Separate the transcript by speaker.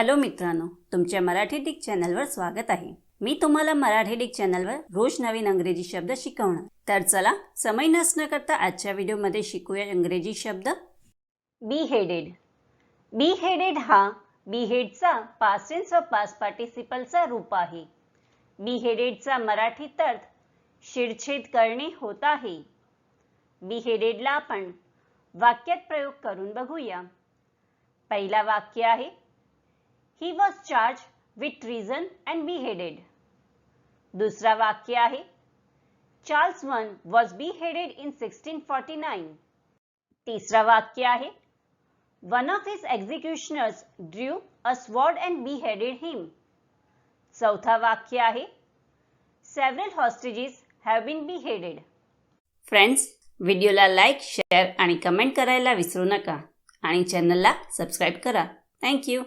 Speaker 1: Hello मित्रांनो तुमच्या Marathi Dick चॅनलवर स्वागत आहे. मी तुम्हाला मराठी डिक चॅनलवर रोज नवीन अंग्रेजी शब्द शिकवणार. तर चला समय नसणं करता आजच्या व्हिडिओमध्ये शिकूया इंग्रजी शब्द. बी हेडेड बी हेडेड हा बी हेडचा पासेन्स व पास पार्टिसिपलचा रूप आहे. बी हेडेडचा मराठीत अर्थ शिरछेद करणे होत आहे. बी हेडेडला आपण वाक्यात प्रयोग करून बघूया. पहिला वाक्य आहे he was charge with treason and beheaded दुसरा वाक्य आहे Charles one was beheaded in sixteen forty nine तिसरा वाक्य आहे one of his executioners drew a sword and beheaded him चौथा वाक्य आहे several hostages have been beheaded friends व्हिडिओला लाईक शेअर आणि कमेंट करायला विसरू नका. आणि चॅनलला सबस्क्राईब करा. थँक्यू